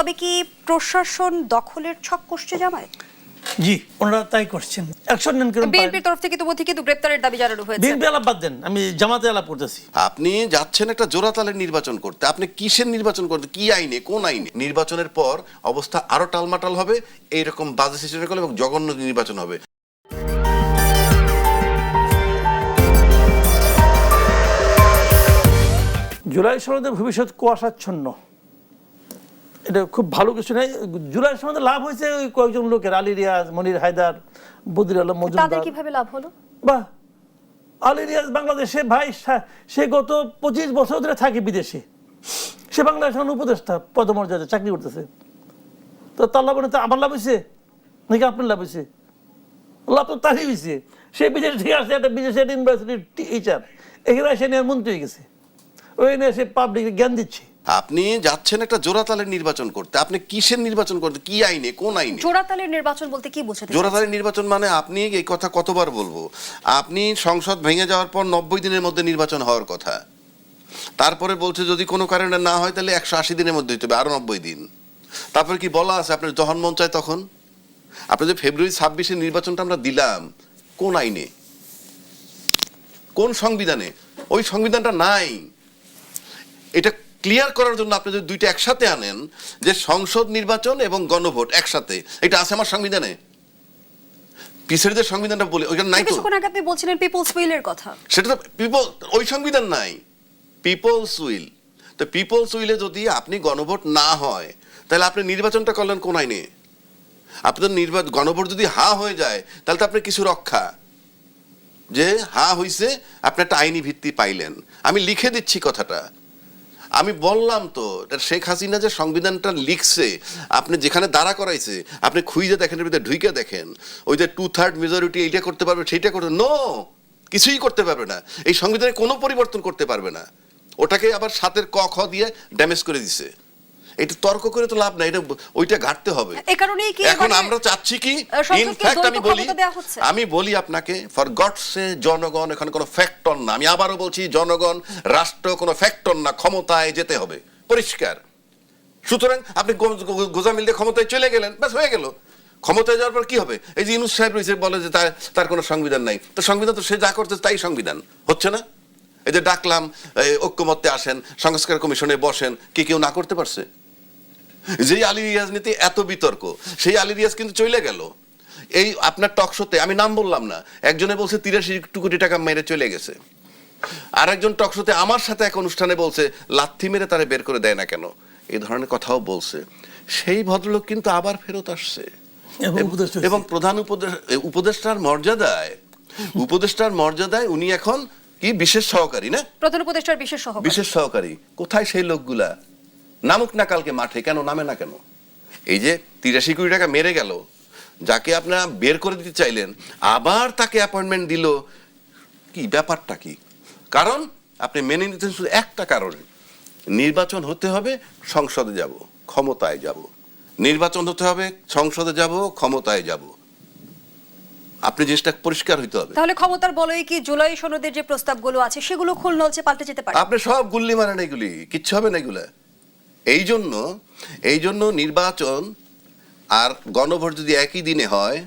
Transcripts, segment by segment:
তবে কি প্রশাসন দখলের ছক কষছে জামায়াত? জি ওনারা তাই করছেন। অ্যাকশন নেন কেন বিএনপির তরফ থেকে ইতিমধ্যে কিন্তু গ্রেপ্তারের দাবি জানানো হয়েছে। বিএনপি আলাপ বাদ দেন আমি জামাতে আলাপ করতেছি। আপনি যাচ্ছেন একটা জোড়াতালের নির্বাচন করতে। আপনি কিসের নির্বাচন করতে? কি আইনে? কোন আইনে? নির্বাচনের পর অবস্থা আরও টালমাটাল হবে এইরকম বাজে সিস্টেম করলে এবং জঘন্য নির্বাচন হবে। জুলাই সনদের ভবিষ্যৎ কুয়াশাচ্ছন্ন। এটা খুব ভালো কিছু নাই। জুলাই সনদে লাভ হয়েছে ওই কয়েকজন লোকের আলী রিয়াজ মনির হায়দার বদির আলম মজুমদার। কীভাবে লাভ হলো? বাহ! আলী রিয়াজ বাংলাদেশে ভাই সে গত পঁচিশ বছর ধরে থাকে বিদেশে। সে বাংলাদেশ উপদেষ্টা পদমর্যাদা চাকরি করতেছে। তো তার লাভ তো আমার লাভ হয়েছে? নাকি আপনার লাভ হয়েছে? লাভ তো তারই হয়েছে। সে বিদেশে ঠিক আছে একটা বিদেশের ইউনিভার্সিটির টিচার এখানে এসে নিয়ে মন্ত্রী হয়ে গেছে। ওই নিয়ে সে পাবলিক জ্ঞান দিচ্ছে। আপনি যাচ্ছেন একটা জোড়াতালের নির্বাচন করতে। আপনি কিসের নির্বাচন করতে? কি আইনে? কোন আইনে? জোড়াতালের নির্বাচন বলতে কি বোঝাতে জোড়াতালের নির্বাচন মানে আপনি এই কথা কতবার বলব? আপনি সংসদ ভেঙে যাওয়ার পর নব্বই দিনের মধ্যে নির্বাচন হওয়ার কথা। তারপরে বলছে যদি কোনো কারণে না হয় তাহলে একশো আশি দিনের মধ্যে হইতে হবে আরও নব্বই দিন। তারপরে কি বলা আছে আপনার যখন মন চায় তখন? আপনি যে ফেব্রুয়ারি ছাব্বিশে নির্বাচনটা আমরা দিলাম কোন আইনে? কোন সংবিধানে? ওই সংবিধানটা নাই। এটা ক্লিয়ার করার জন্য আপনি যদি দুইটা একসাথে আনেন যে সংসদ নির্বাচন এবং গণভোট একসাথে এটা আছে আমার সংবিধানে? পিসের যে সংবিধানটা বলে ওইখানে নাই তো। কিছুক্ষণ আগে আপনি বলছিলেন পিপলস উইলের কথা। সেটা তো পিপল ওই সংবিধান নাই। পিপলস উইল তো পিপলস উইলে যদি আপনি গণভোট না হয় তাহলে আপনি নির্বাচনটা করলেন কোন আইনে? আপনার নির্বাচন গণভোট যদি হা হয়ে যায় তাহলে তো আপনার কিছু রক্ষা। যে হা হইছে আপনি একটা আইনি ভিত্তি পাইলেন। আমি লিখে দিচ্ছি কথাটা। আমি বললাম তো শেখ হাসিনা যে সংবিধানটা লিখছে, আপনি যেখানে দাঁড়া করাইছে, আপনি খুঁজে দেখেন ভিতরে ঢুইকে দেখেন, ওই যে টু থার্ড মেজরিটি এইটা করতে পারবে, সেইটা করতে নো কিছুই করতে পারবে না। এই সংবিধানে কোনো পরিবর্তন করতে পারবে না। ওটাকে আবার সাতের ক, খ দিয়ে ড্যামেজ করে দিছে। এটা তর্ক করে তো লাভ নাই এটা ওইটা ঘাটতে হবে। এখন আমরা চাচ্ছি কি? ইনফ্যাক্ট আমি বলি। আমি বলি আপনাকে ফর গডসে জনগণ এখানে কোনো ফ্যাক্টর না। আমি আবারও বলছি জনগণ রাষ্ট্র কোনো ফ্যাক্টর না। ক্ষমতায় যেতে হবে। পরিষ্কার। সুতরাং আপনি গোজামিল দিয়ে ক্ষমতায় চলে গেলেন ব্যাস হয়ে গেল। ক্ষমতায় যাওয়ার পর কি হবে? এই যে ইনুস সাহেব রয়েছে বলে যে তার তার কোনো সংবিধান নাই। তো সংবিধান তো সে যা করছে তাই সংবিধান। হচ্ছে না? এই যে ডাকলাম ঐক্যমত্যে আসেন সংস্কার কমিশনে বসেন কি কেউ না করতে পারছে? যেই আলী রিয়াজ নীতি এত বিতর্ক সেই আলী রিয়াজ কিন্তু চলে গেল। এই আপনার টক শোতে আমি নাম বললাম না একজনে বলছে তিরাশি কোটি টাকা মেরে চলে গেছে। আর একজন টক শোতে আমার সাথে এক অনুষ্ঠানে বলছে লাথি মেরে তারে বের করে দেয় না কেন? এই ধরনের কথাও বলছে। সেই ভদ্রলোক কিন্তু আবার ফেরত আসছে। এবং এবং প্রধান উপদেশ উপদেষ্টার মর্যাদায় উপদেষ্টার মর্যাদায় উনি এখন কি বিশেষ সহকারী না? প্রধান উপদেষ্টার বিশেষ সহকারী। বিশেষ সহকারী। কোথায় সেই লোকগুলা? নামুক না কালকে মাঠে কেন নামে না কেন? এই যে তিরাশি কোটি টাকা মেরে গেল যাকে আপনারা বের করে দিতে চাইলেন আবার তাকে অ্যাপয়েন্টমেন্ট দিল কি ব্যাপারটা কি? কারণ আপনি মেনে নিতেন শুধু একটা কারণে নির্বাচন হতে হবে সংসদে যাব ক্ষমতায় যাব। নির্বাচন হতে হবে সংসদে যাব ক্ষমতায় যাব। আপনি জিনিসটা পরিষ্কার হইতে হবে। তাহলে ক্ষমতার বলয়ে কি? জুলাই সনদের যে প্রস্তাবগুলো আছে সেগুলো খুল নলচে পাল্টে যেতে পারে। আপনি সব গুল্লি মারেন এগুলি কিচ্ছু হবে না এগুলা। এই জন্য এই জন্য নির্বাচন আর গণভোট যদি একই দিনে হয়,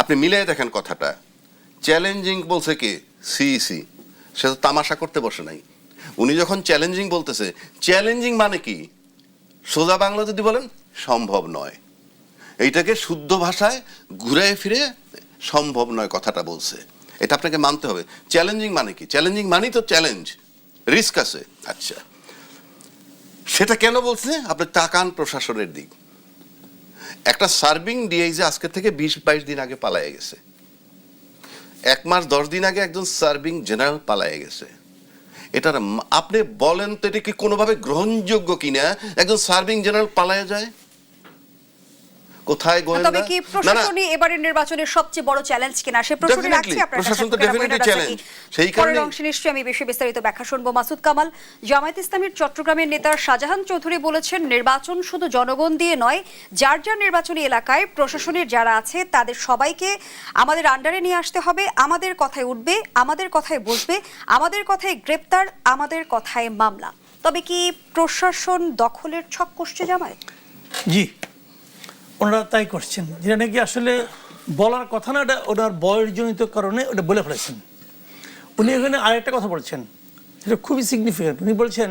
আপনি মিলিয়ে দেখেন কথাটা। চ্যালেঞ্জিং বলছে কে? সিইসি সে তো তামাশা করতে বসে নাই। উনি যখন চ্যালেঞ্জিং বলতেছে চ্যালেঞ্জিং মানে কি? সোজা বাংলা যদি বলেন, সম্ভব নয়। এইটাকে শুদ্ধ ভাষায় ঘুরে ফিরে সম্ভব নয় কথাটা বলছে। এটা আপনাকে মানতে হবে। চ্যালেঞ্জিং মানে কি? চ্যালেঞ্জিং মানেই তো চ্যালেঞ্জ রিস্ক আছে। আচ্ছা। সেটা কেন বলছে? আপনি তাকান প্রশাসনের দিক। একটা সার্ভিং ডিআইজি আজকে থেকে বিশ বাইশ দিন আগে পালায়ে গেছে। এক মাস দশ দিন আগে একজন সার্ভিং জেনারেল পালায়ে গেছে। এটার আপনি বলেন তো এটা কি কোনোভাবে গ্রহণযোগ্য কিনা? একজন সার্ভিং জেনারেল পালায় যায়? কোথায় গোয়েন্দা? তবে কি প্রশাসনই এবারের নির্বাচনের সবচেয়ে বড় চ্যালেঞ্জ কিনা? সে প্রশ্নটি রাখছি আপনার প্রশাসন তো challenge। রাখছি। সেই কারণেই- অংশে নিশ্চয়ই আমি বেশি বিস্তারিত ব্যাখ্যা শুনব। মাসুদ কামাল জামায়াত ইসলামের চট্টগ্রামের নেতা শাহজাহান চৌধুরী বলেছেন নির্বাচন শুধু জনগণ দিয়ে নয় যার যার নির্বাচনী এলাকায় প্রশাসনের যারা আছে তাদের সবাইকে আমাদের আন্ডারে নিয়ে আসতে হবে। আমাদের কথায় উঠবে আমাদের কথায় বসবে আমাদের কথায় গ্রেপ্তার আমাদের কথায় মামলা। তবে কি প্রশাসন দখলের ছক কষছে জামায়াত? জি। ওনারা তাই করছেন। যেটা নাকি আসলে বলার কথা না ওটা ওনার বয়সজনিত কারণে ওটা বলে ফেলেছেন। উনি এখানে আরেকটা কথা বলছেন সেটা খুবই সিগনিফিকেন্ট উনি বলছেন,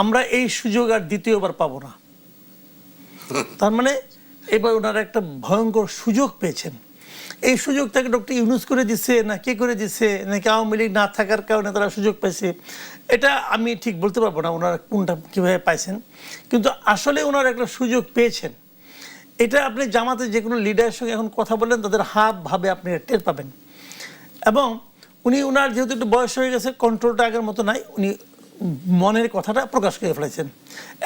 আমরা এই সুযোগ আর দ্বিতীয়বার পাবো না। তার মানে এবার ওনারা একটা ভয়ঙ্কর সুযোগ পেয়েছেন। এই সুযোগ তাকে ডক্টর ইউনুস করে দিচ্ছে না কে করে দিচ্ছে নাকি আওয়ামী লীগ না থাকার কারণে তারা সুযোগ পাইছে, এটা আমি ঠিক বলতে পারব না ওনারা কোনটা কীভাবে পাইছেন। কিন্তু আসলে ওনারা একটা সুযোগ পেয়েছেন। এটা আপনি জামাতে যে কোনো লিডারের সঙ্গে এখন কথা বলেন তাদের হাব ভাবে আপনি টের পাবেন। এবং উনি ওনার যেহেতু একটু বয়স হয়ে গেছে কন্ট্রোলটা আগের মতো নাই, উনি মনের কথাটা প্রকাশ করে ফেলেছেন।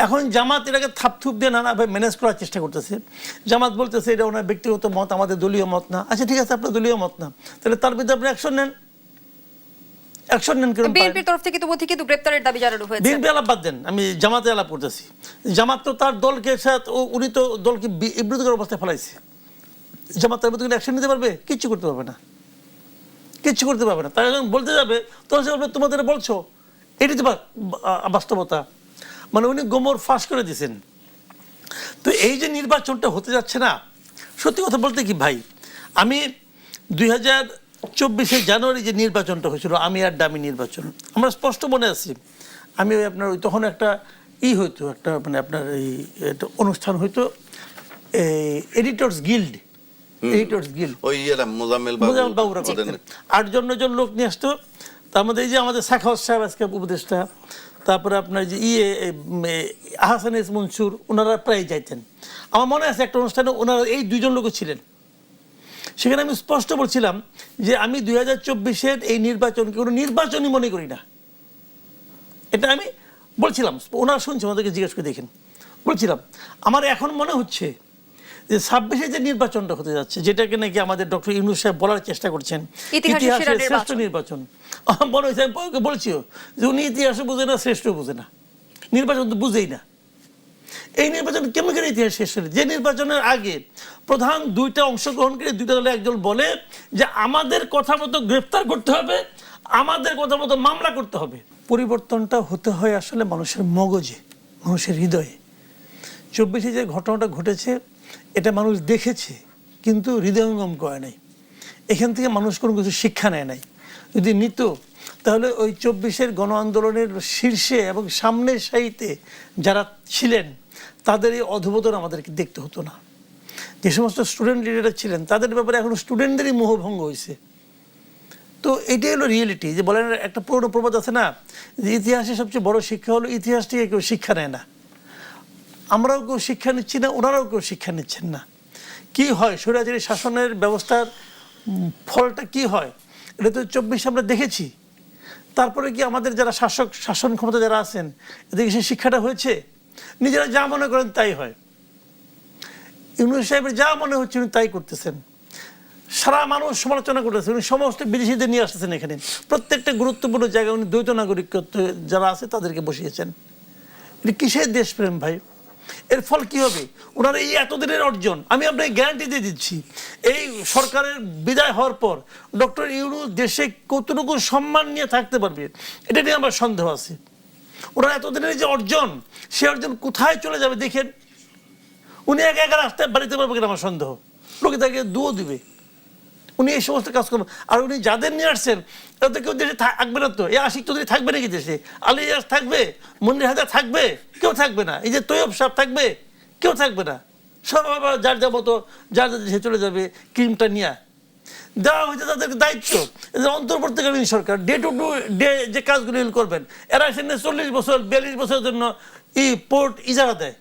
এখন জামাত এটাকে থাপথুপ দিয়ে নানাভাবে ম্যানেজ করার চেষ্টা করতেছে। জামাত বলতেছে, এটা ওনার ব্যক্তিগত মত, আমাদের দলীয় মত না। আচ্ছা ঠিক আছে, আপনার দলীয় মত না। তাহলে তার বিরুদ্ধে আপনি অ্যাকশন নেন। অ্যাকশন নেন কেন বিএনপির তরফ থেকে ইতিমধ্যে কিন্তু গ্রেপ্তারের দাবি জানানো হয়েছে। বিএনপি আলাপ বাদ দেন আমি জামাতে আলাপ করতেছি। জামাত তো তার দলকে সাথে উনি তো দলকে বিব্রতকর অবস্থায় ফেলাইছে। জামাত তার বিরুদ্ধে অ্যাকশন নিতে পারবে? কিচ্ছু করতে পারবে না। কিচ্ছু করতে পারবে না। তারা যখন বলতে যাবে তখন সে বলবে তোমাদের বলছো? এটি তো বাস্তবতা। মানে উনি গোমর ফাঁস করে দিয়েছেন। তো এই যে নির্বাচনটা হতে যাচ্ছে না সত্যি কথা বলতে কি ভাই? আমি দুই হাজার চব্বিশে জানুয়ারি যে নির্বাচনটা হয়েছিল আমি আর ডামি নির্বাচন। আমরা স্পষ্ট মনে আছি আমি ওই আপনার ওই তখন একটা ই হইতো একটা মানে আপনার এই একটা অনুষ্ঠান হইতো এডিটর্স গিল্ড এডিটর্স গিল্ড ওই ইয়েরা মোজাম্মেল মোজাম্মেল বাবুরা করতেন। আটজন নজন লোক নিয়ে আসতো। তার মধ্যে এই যে আমাদের সাখাওয়াত সাহেব আজকে উপদেষ্টা তারপরে আপনার যে ইয়ে আহসান ইস মনসুর ওনারা প্রায় যাইতেন। আমার মনে আছে একটা অনুষ্ঠানে ওনারা এই দুইজন লোকও ছিলেন। সেখানে আমি স্পষ্ট বলছিলাম যে আমি দুই হাজার চব্বিশের এই নির্বাচনকে কোনো নির্বাচনই মনে করি না। এটা আমি বলছিলাম ওনারা শুনছে ওনাদেরকে জিজ্ঞেস করে দেখেন। বলছিলাম আমার এখন মনে হচ্ছে যে ছাব্বিশে যে নির্বাচনটা হতে যাচ্ছে যেটাকে নাকি আমাদের ডক্টর ইউনুস সাহেব বলার চেষ্টা করছেন ইতিহাসের শ্রেষ্ঠ নির্বাচন। মনে হয়েছে আমি বলছিও যে উনি ইতিহাসে বুঝে না শ্রেষ্ঠ বুঝে না। নির্বাচন তো বুঝেই না। এই নির্বাচন করে ইতিহাস শেষ হলো? যে নির্বাচনের আগে প্রধান দুইটা অংশগ্রহণকারী দুইটা দলে একজন বলে যে আমাদের কথা মতো গ্রেফতার করতে হবে, আমাদের কথা মতো মামলা করতে হবে। পরিবর্তনটা হতে হয় আসলে মানুষের মগজে, মানুষের হৃদয়ে। চব্বিশে যে ঘটনাটা ঘটেছে, এটা মানুষ দেখেছে, কিন্তু হৃদয়ঙ্গম করে নাই। এখান থেকে মানুষ কোনো কিছু শিক্ষা নেয় নাই। যদি নিত, তাহলে ওই চব্বিশের গণ আন্দোলনের শীর্ষে এবং সামনের সারিতে যারা ছিলেন তাদের এই অধবোধন আমাদেরকে দেখতে হতো না। যে সমস্ত স্টুডেন্ট লিডাররা ছিলেন, তাদের ব্যাপারে এখন স্টুডেন্টদেরই মোহভঙ্গ হয়েছে। তো এটাই হলো রিয়েলিটি যে বলেন একটা পুরনো প্রবাদ আছে না, যে ইতিহাসের সবচেয়ে বড় শিক্ষা হলো ইতিহাস থেকে কেউ শিক্ষা নেয় না। আমরাও কেউ শিক্ষা নিচ্ছি না, ওনারাও কেউ শিক্ষা নিচ্ছেন না। কি হয়? স্বৈরাচারী শাসনের ব্যবস্থার ফলটা কি হয়? এটা তো চব্বিশে আমরা দেখেছি। তারপরে কি আমাদের যারা শাসক, শাসন ক্ষমতা যারা আছেন এদিকে সেই শিক্ষাটা হয়েছে? নিজেরা যা মনে করেন তাই হয়। ইউনুস সাহেবের যা মনে হচ্ছে উনি তাই করতেছেন। সারা মানুষ সমালোচনা করতেছে, উনি সমস্ত বিদেশিদের নিয়ে আসতেছেন এখানে। প্রত্যেকটা গুরুত্বপূর্ণ জায়গায় উনি দ্বৈত নাগরিকত্ব যারা আছে তাদেরকে বসিয়েছেন। এটা কিসের দেশপ্রেম ভাই? এর ফল কি হবে? ওনার এই এতদিনের অর্জন, আমি আপনাকে গ্যারান্টি দিয়ে দিচ্ছি, এই সরকারের বিদায় হওয়ার পর ডক্টর ইউনুস দেশে কতটুকু সম্মান নিয়ে থাকতে পারবে, এটা নিয়ে আমার সন্দেহ আছে। ওনার এতদিনের যে অর্জন, সে অর্জন কোথায় চলে যাবে দেখেন? উনি একা একা রাস্তায় বাড়িতে পারবে কিনা আমার সন্দেহ। লোকে তাকে দুও দিবে। উনি এই সমস্ত কাজ করবেন। আর উনি যাদের নিয়ে আসছেন তারা তো কেউ দেশে থাকবে না তো। এই আশিক চৌধুরী থাকবে নাকি দেশে? আলী ইয়াস থাকবে? মন্দির হাজার থাকবে? কেউ থাকবে না। এই যে তৈয়ব সাহেব থাকবে? কেউ থাকবে না। সব আবার যার যা মতো, যার যার দেশে চলে যাবে, ক্রিমটা নিয়ে দেওয়া হয়েছে তাদেরকে দায়িত্ব। অন্তর্বর্তীকালীন সরকার ডে টু ডু ডে যে কাজগুলি করবেন, এরা এখানে চল্লিশ বছর, বিয়াল্লিশ বছরের জন্য ই পোর্ট ইজারা দেয়।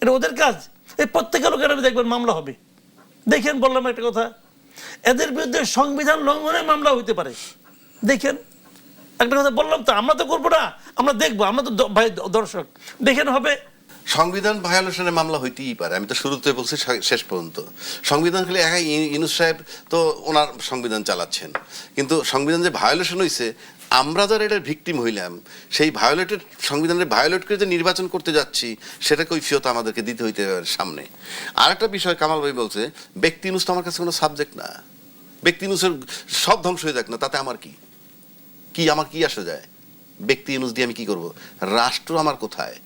এটা ওদের কাজ। এই প্রত্যেকের লোকের আমি দেখবেন মামলা হবে। দেখেন, বললাম একটা কথা। এদের বিরুদ্ধে সংবিধান লঙ্ঘনের মামলা হইতে পারে। দেখেন, একটা কথা বললাম তো, আমরা তো করব না, আমরা দেখব, আমরা তো ভাই, দর্শক। দেখেন হবে সংবিধান ভায়োলেশনের মামলা হইতেই পারে, আমি তো শুরুতে বলছি শেষ পর্যন্ত। সংবিধান খালি একাই ই- ইউনুস সাহেব তো ওনার সংবিধান চালাচ্ছেন। কিন্তু সংবিধান যে ভায়োলেশন হয়েছে আমরা যারা এটার ভিকটিম হইলাম, সেই ভায়োলেটের সংবিধানের ভায়োলেট করে যে নির্বাচন করতে যাচ্ছি, সেটা কৈফিয়ত আমাদেরকে দিতে হইতে সামনে। আর একটা বিষয় কামাল ভাই বলছে, ব্যক্তি ইউনুস তো আমার কাছে কোনো সাবজেক্ট না। ব্যক্তি ইউনুসের সব ধ্বংস হয়ে যাক না, তাতে আমার কি? কি আমার কি আসে যায়? ব্যক্তি ইউনুস দিয়ে আমি কি করব? রাষ্ট্র আমার কোথায়?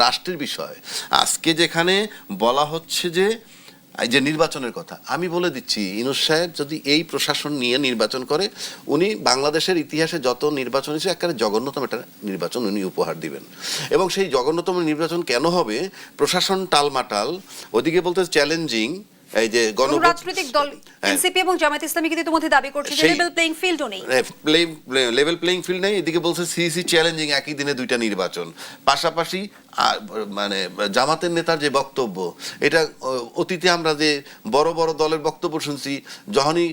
রাষ্ট্রের বিষয়। আজকে যেখানে বলা হচ্ছে যে এই যে নির্বাচনের কথা আমি বলে দিচ্ছি ইনুস সাহেব যদি এই প্রশাসন নিয়ে নির্বাচন করে উনি বাংলাদেশের ইতিহাসে যত নির্বাচন হয়েছে একেবারে জঘন্যতম একটা নির্বাচন উনি উপহার দিবেন। এবং সেই জঘন্যতম নির্বাচন কেন হবে? প্রশাসন টালমাটাল ওদিকে বলতে চ্যালেঞ্জিং এই যে গণ এবং রাজনৈতিক দল হ্যাঁ। এনসিপি এবং জামায়াত ইসলামী কিন্তু ইতিমধ্যে দাবি করছে যে লেভেল প্লেইং ফিল্ডও নেই। লেভেল প্লেইং ফিল্ড নেই এদিকে বলছে সিসি চ্যালেঞ্জিং একই দিনে দুইটা নির্বাচন। পাশাপাশি মানে জামাতের নেতার যে বক্তব্য এটা অতীতে আমরা যে বড় বড় দলের বক্তব্য শুনছি যখনই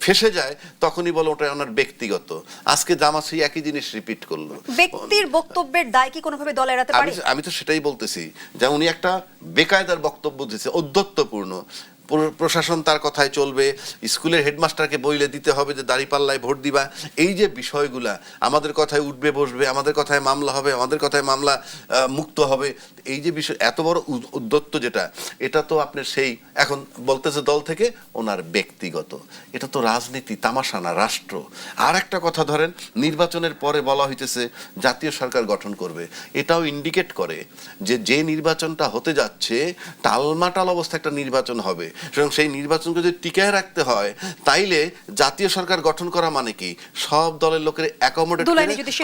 ফেসে যায় তখনই বলো ওটা ওনার ব্যক্তিগত। আজকে জামাত সেই একই জিনিস রিপিট করল। ব্যক্তির বক্তব্যের দায় কি কোনোভাবে দল এড়াতে আমি পারে? আমি তো সেটাই বলতেছি যে উনি একটা বেকায়দার বক্তব্য দিয়েছে অধ্যত্বপূর্ণ প্র- প্রশাসন তার কথায় চলবে, স্কুলের হেডমাস্টারকে বইলে দিতে হবে যে দাঁড়িপাল্লায় ভোট দিবা। এই যে বিষয়গুলা, আমাদের কথায় উঠবে, বসবে, আমাদের কথায় মামলা হবে, আমাদের কথায় মামলা মুক্ত হবে, এই যে বিষয়, এত বড় উদ- উদ্যত্ত যেটা, এটা তো আপনার সেই, এখন বলতেছে দল থেকে ওনার ব্যক্তিগত। এটা তো রাজনীতি, তামাশা না, রাষ্ট্র। আর একটা কথা ধরেন, নির্বাচনের পরে বলা হইতেছে জাতীয় সরকার গঠন করবে। এটাও ইন্ডিকেট করে যে যে নির্বাচনটা হতে যাচ্ছে, টালমাটাল অবস্থা একটা নির্বাচন হবে। সুতরাং সেই নির্বাচনকে যদি টিকায় রাখতে হয় তাইলে জাতীয় সরকার গঠন করা মানে কি? সব দলের লোকের অ্যাকোমোডেট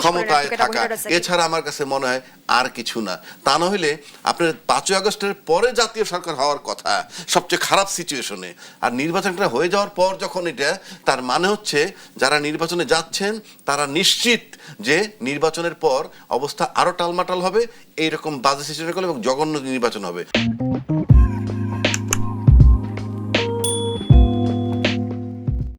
ক্ষমতায় থাকা। এছাড়া আমার কাছে মনে হয় আর কিছু না। তা না হলে আপনার পাঁচই আগস্টের পরে জাতীয় সরকার হওয়ার কথা সবচেয়ে খারাপ সিচুয়েশনে আর নির্বাচনটা হয়ে যাওয়ার পর যখন এটা তার মানে হচ্ছে যারা নির্বাচনে যাচ্ছেন তারা নিশ্চিত যে নির্বাচনের পর অবস্থা আরও টালমাটাল হবে এইরকম বাজে সিচুয়েশন এবং জঘন্য নির্বাচন হবে।